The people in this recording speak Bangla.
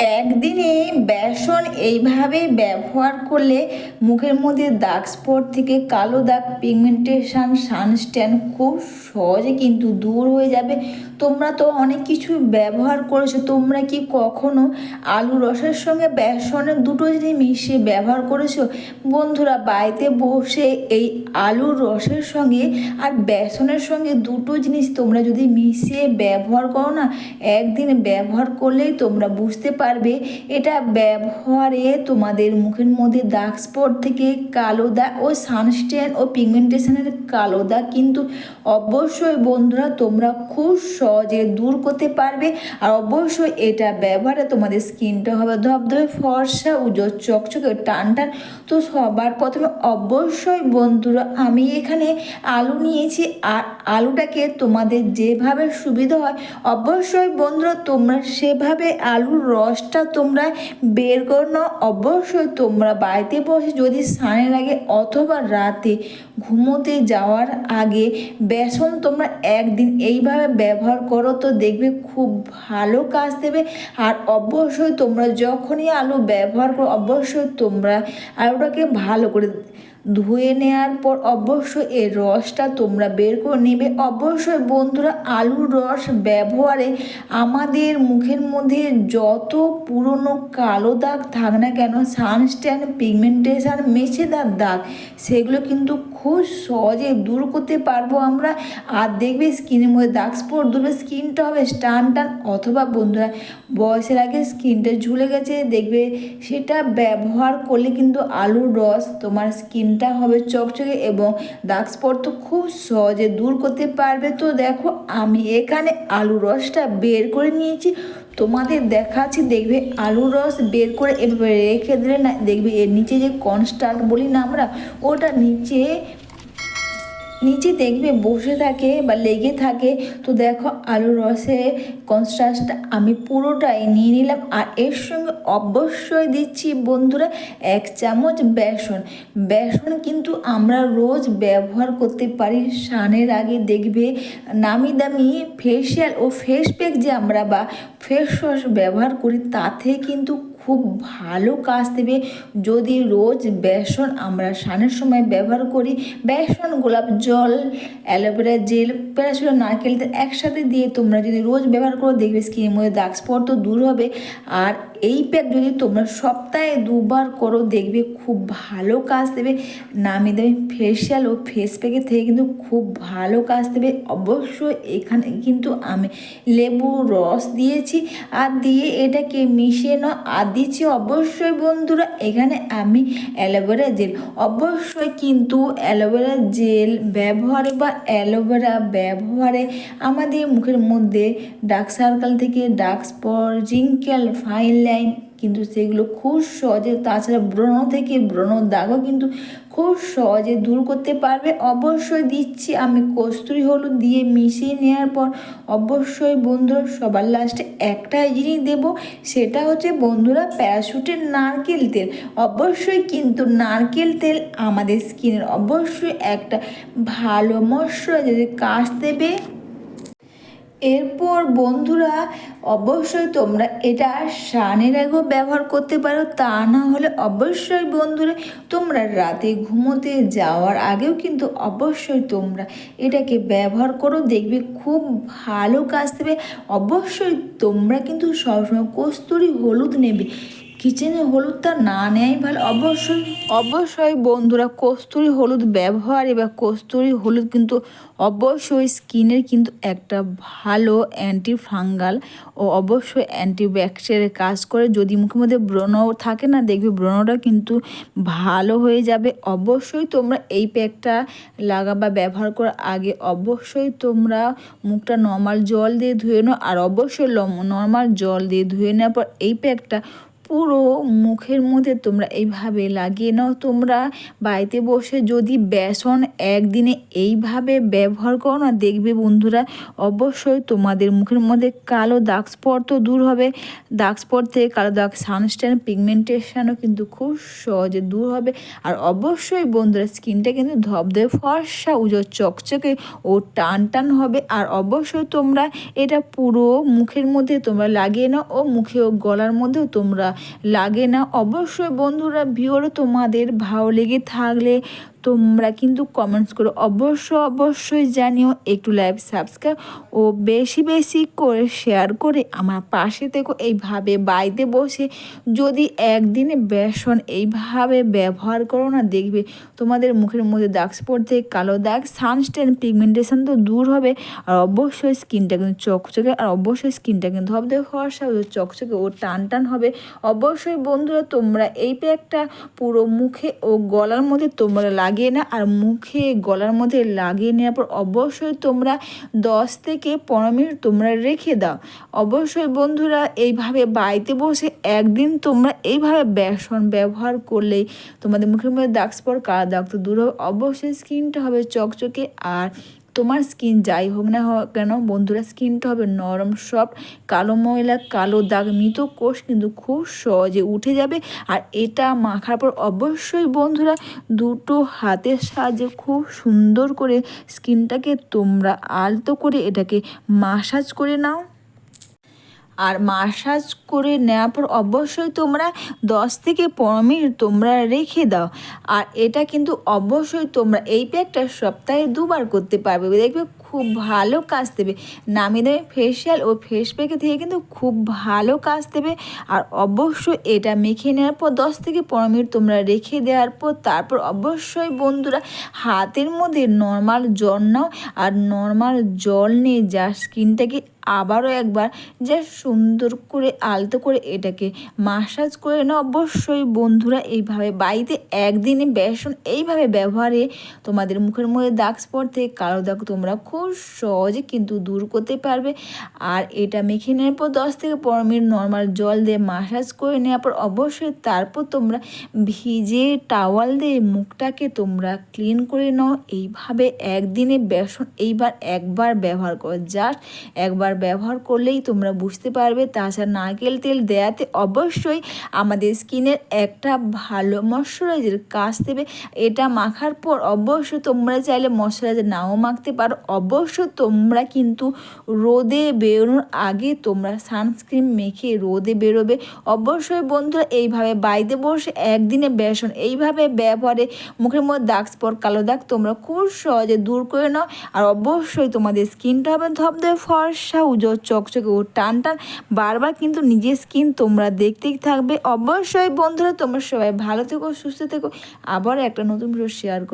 একদিনে বেসন এইভাবে ব্যবহার করলে মুখের মধ্যে দাগ স্পট থেকে কালো দাগ পিগমেন্টেশন সানস্ট্যান খুব সহজে কিন্তু দূর হয়ে যাবে। তোমরা তো অনেক কিছু ব্যবহার করেছ, তোমরা কি কখনো আলু রসের সঙ্গে বেসনের দুটো জিনিস মিশিয়ে ব্যবহার করেছ? বন্ধুরা, বাড়িতে বসে এই আলুর রসের সঙ্গে আর বেসনের সঙ্গে দুটো জিনিস তোমরা যদি মিশিয়ে ব্যবহার করো না, একদিন ব্যবহার করলেই তোমরা বুঝতে পারবে। এটা ব্যবহারে তোমাদের মুখের মধ্যে দাগ স্পট থেকে কালো দাগ ও সানস্টেন ও পিগমেন্টেশনের কালো দাগ কিন্তু অবশ্যই বন্ধুরা তোমরা খুব সহজে দূর করতে পারবে। আর অবশ্যই এটা ব্যবহারে তোমাদের স্কিনটা হবে ধবধবে, ফর্সা উজ্জ্বল চকচকে টান টান তো সবার প্রথমে অবশ্যই বন্ধুরা আমি এখানে আলু নিয়েছি। আর আলুটাকে তোমাদের যেভাবে সুবিধা হয়, অবশ্যই বন্ধুরা তোমরা সেভাবে আলুর রসটা তোমরা বের করো অবশ্যই তোমরা বাড়িতে বসে যদি স্নানের আগে অথবা রাতে ঘুমোতে যাওয়ার আগে বেসন তোমরা একদিন এইভাবে ব্যবহার করো তো দেখবে খুব ভালো কাজ দেবে। আর অবশ্যই তোমরা যখনই আলু ব্যবহার করো, অবশ্যই তোমরা আলুটাকে ভালো করে ধুয়ে নেওয়ার পর অবশ্যই এর রসটা তোমরা বের করে নেবে। অবশ্যই বন্ধুরা, আলুর রস ব্যবহারে আমাদের মুখের মধ্যে যত পুরনো কালো দাগ থাক না কেন, সানস্ট্যান্ড, পিগমেন্টেশন মেছেদার দাগ, সেগুলো কিন্তু খুব সহজে দূর করতে পারব আমরা। আর দেখবে স্কিনের মধ্যে দাগ স্পট দূরবে স্কিনটা হবে টান টান। অথবা বন্ধুরা, বয়সের আগে স্কিনটা ঝুলে গেছে, দেখবে সেটা ব্যবহার করলে কিন্তু আলুর রস তোমার স্কিনটা হবে চকচকে এবং দাগ স্পট তো খুব সহজে দূর করতে পারবে। তো দেখো, আমি এখানে আলু রসটা বের করে নিয়েছি। তোমাদের দেখাচ্ছি, দেখবে আলুর রস বের করে এভাবে রেখে দিলে না, দেখবে এর নিচে যে কনস্টার্ট বলি না আমরা, ওটা নিচে নিচে দেখবে, বসে থাকে বা লেগে থাকে। তো দেখো আলুর রসে কনস্ট্রাস্টটা আমি পুরোটাই নিয়ে নিলাম। আর এর সঙ্গে অবশ্যই দিচ্ছি বন্ধুরা এক চামচ বেসন। বেসন কিন্তু আমরা রোজ ব্যবহার করতে পারি। স্নানের আগে দেখবে নামি দামি ফেসিয়াল ও ফেস প্যাক যে আমরা বা ফেস ওয়াশ ব্যবহার করি, তাতে কিন্তু খুব ভালো কাজ দেবে। যদি রোজ বেসন আমরা স্নানের সময় ব্যবহার করি, বেসন, গোলাপ জল, অ্যালোভেরা জেল, প্যারাসুট, নারকেল একসাথে দিয়ে তোমরা যদি রোজ ব্যবহার করো, দেখবে স্কিনের মধ্যে দাগ স্পট তো দূর হবে। আর এই প্যাক যদি তোমরা সপ্তাহে দুবার করো, দেখবে খুব ভালো কাজ দেবে। নামি দামি ফেসিয়াল ও ফেস প্যাকের থেকে কিন্তু খুব ভালো কাজ দেবে। অবশ্যই এখানে কিন্তু আমি লেবু রস দিয়েছি। আর দিয়ে এটাকে মিশিয়ে নাও। আর দিচ্ছি অবশ্যই বন্ধুরা, এখানে আমি অ্যালোভেরা জেল। অবশ্যই কিন্তু অ্যালোভেরা জেল ব্যবহারে বা অ্যালোভেরা ব্যবহারে আমাদের মুখের মধ্যে ডার্ক সার্কেল থেকে dark spot wrinkle fine line কিন্তু সেগুলো খুব সহজে, তাছাড়া ব্রণ থেকে ব্রণ দাগও কিন্তু খুব সহজে দূর করতে পারবে। অবশ্যই দিচ্ছি আমি কস্তুরি হলুদ দিয়ে মিশিয়ে নেওয়ার পর অবশ্যই বন্ধুরা সবার লাস্টে একটাই জিনিস দেবো, সেটা হচ্ছে বন্ধুরা প্যারাশুটের নারকেল তেল। অবশ্যই কিন্তু নারকেল তেল আমাদের স্কিনের অবশ্যই একটা ভালো ময়শ্চারাইজার কাজ দেবে। এরপর বন্ধুরা, অবশ্যই তোমরা এটা সানের আগেও ব্যবহার করতে পারো, তা না হলে অবশ্যই বন্ধুরা তোমরা রাতে ঘুমোতে যাওয়ার আগেও কিন্তু অবশ্যই তোমরা এটাকে ব্যবহার করো, দেখবে খুব ভালো কাজ দেবে। অবশ্যই তোমরা কিন্তু সবসময় কস্তুরি হলুদ নেবে। কিচেনে হলুদটা না নেয় ভালো, অবশ্যই। অবশ্যই বন্ধুরা, কস্তুরি হলুদ ব্যবহার বা কস্তুরি হলুদ কিন্তু অবশ্যই স্কিনের কিন্তু একটা ভালো অ্যান্টি ফাঙ্গাল ও অবশ্যই অ্যান্টিব্যাকটেরিয়ার কাজ করে। যদি মুখের মধ্যে ব্রণ থাকে না, দেখবে ব্রণটা কিন্তু ভালো হয়ে যাবে। অবশ্যই তোমরা এই প্যাকটা লাগা বা ব্যবহার করার আগে অবশ্যই তোমরা মুখটা নর্মাল জল দিয়ে ধুয়ে নাও। আর অবশ্যই নর্মাল জল দিয়ে ধুয়ে নেওয়ার পর এই প্যাকটা পুরো মুখের মধ্যে তোমরা এইভাবে লাগিয়ে নাও। তোমরা বাড়িতে বসে যদি বেসন একদিনে এইভাবে ব্যবহার করো না, দেখবে বন্ধুরা অবশ্যই তোমাদের মুখের মধ্যে কালো দাগ স্পট তো দূর হবে। দাগ স্পট থেকে কালো দাগ সানস্ট্যান্ড, পিগমেন্টেশনও কিন্তু খুব সহজে দূর হবে। আর অবশ্যই বন্ধুরা স্কিনটা কিন্তু ধবধবে ফর্সা উজোর চকচকে ও টান টান হবে। আর অবশ্যই তোমরা এটা পুরো মুখের মধ্যে তোমরা লাগিয়ে নাও ও মুখে ও গলার মধ্যেও তোমরা লাগে না। অবশ্যই বন্ধুরা ভিওর তোমাদের ভালো লেগে থাকলে তোমরা কিন্তু কমেন্টস করো অবশ্য অবশ্যই জানিও, একটু লাইভ সাবস্ক্রাইব ও বেশি বেশি করে শেয়ার করে আমার পাশে থেকো। এইভাবে বাড়িতে বসে যদি একদিনে বেসন এইভাবে ব্যবহার করো না, দেখবে তোমাদের মুখের মধ্যে দাগ থেকে কালো দাগ সানস্টেন পিগমেন্টেশন তো দূর হবে। আর অবশ্যই স্কিনটা কিন্তু চকচকে, আর অবশ্যই স্কিনটা কিন্তু হবে। ফর্সা চকচকে ও টান টান হবে। অবশ্যই বন্ধুরা, তোমরা এই প্যাকটা পুরো মুখে ও গলার মধ্যে তোমরা লাগিয়ে না আর মুখে গলার মধ্যে লাগিয়ে নেওয়ার পর অবশ্যই তোমরা দশ থেকে পনেরো মিনিট তোমরা রেখে দাও। অবশ্যই বন্ধুরা, এইভাবে বাড়িতে বসে একদিন তোমরা এইভাবে বেসন ব্যবহার করলে তোমাদের মুখের মধ্যে দাগ স্পট কালা দাগ তো দূর হবে। অবশ্যই স্কিনটা হবে চকচকে আর তোমার স্কিন যাই হোক না কেন, বন্ধুরা স্কিনটা হবে নরম সফট কালো ময়লা, কালো দাগ, মৃত কোষ কিন্তু খুব সহজে উঠে যাবে। আর এটা মাখার পর অবশ্যই বন্ধুরা, দুটো হাতের সাহায্যে খুব সুন্দর করে স্কিনটাকে তোমরা আলতো করে এটাকে মাসাজ করে নাও। আর মাসাজ করে নেওয়ার পর অবশ্যই তোমরা দশ থেকে পনেরো মিনিট তোমরা রেখে দাও। আর এটা কিন্তু অবশ্যই তোমরা এই প্যাকটা সপ্তাহে দুবার করতে পারবে। দেখবে খুব ভালো কাজ দেবে। নামি দেবে ফেসিয়াল ও ফেস প্যাকে থেকে কিন্তু খুব ভালো কাজ দেবে। আর অবশ্যই এটা মেখে নেওয়ার পর দশ থেকে পনেরো মিনিট তোমরা রেখে দেওয়ার পর তারপর অবশ্যই বন্ধুরা হাতের মধ্যে নর্মাল জল নাও। আর নর্মাল জল নিয়ে যা স্কিনটাকে আবারও একবার যা সুন্দর করে, আলতো করে এটাকে মাসাজ করে না অবশ্যই বন্ধুরা এইভাবে বাড়িতে একদিনে বেসন এইভাবে ব্যবহারে তোমাদের মুখের মধ্যে দাগ স্পট থেকে কালো দাগ তোমরা খুব সহজে কিন্তু দূর করতে পারবে। আর এটা মেখে নেওয়ার পর দশ থেকে পনেরো মিনিট নর্মাল জল দিয়ে মাসাজ করে নেওয়ার পর অবশ্যই তারপর তোমরা ভিজে টাওয়াল দিয়ে মুখটাকে তোমরা ক্লিন করে নাও। এইভাবে একদিনে বেসন এইবার একবার ব্যবহার করো। জাস্ট একবার ব্যবহার করলেই তোমরা বুঝতে পারবে। তাছাড়া নারকেল তেল দেয়াতে অবশ্যই আমাদের স্কিনের একটা ভালো ময়শ্চারাইজার কাজ দেবে। এটা মাখার পর অবশ্যই তোমরা চাইলে ময়শ্চারাইজার নাও মাখতে পারো। অবশ্য তোমরা কিন্তু রোদে বেরোনোর আগে তোমরা সানস্ক্রিন মেখে রোদে বেরোবে। অবশ্যই বন্ধুরা এইভাবে বাইরে বসে একদিনে বেসন এইভাবে ব্যবহারে মুখের মধ্যে দাগ, স্পট, কালো দাগ তোমরা খুব সহজে দূর করে নাও। আর অবশ্যই তোমাদের স্কিনটা হবে ধবধবে ফর্সা উজ্জ্বল চকচকে ও টান টান। বারবার কিন্তু নিজের স্কিন তোমরা দেখতেই থাকবে। অবশ্যই বন্ধুরা, তোমরা সবাই ভালো থেকো, সুস্থ থেকো। আবার একটা নতুন ভিডিও শেয়ার করো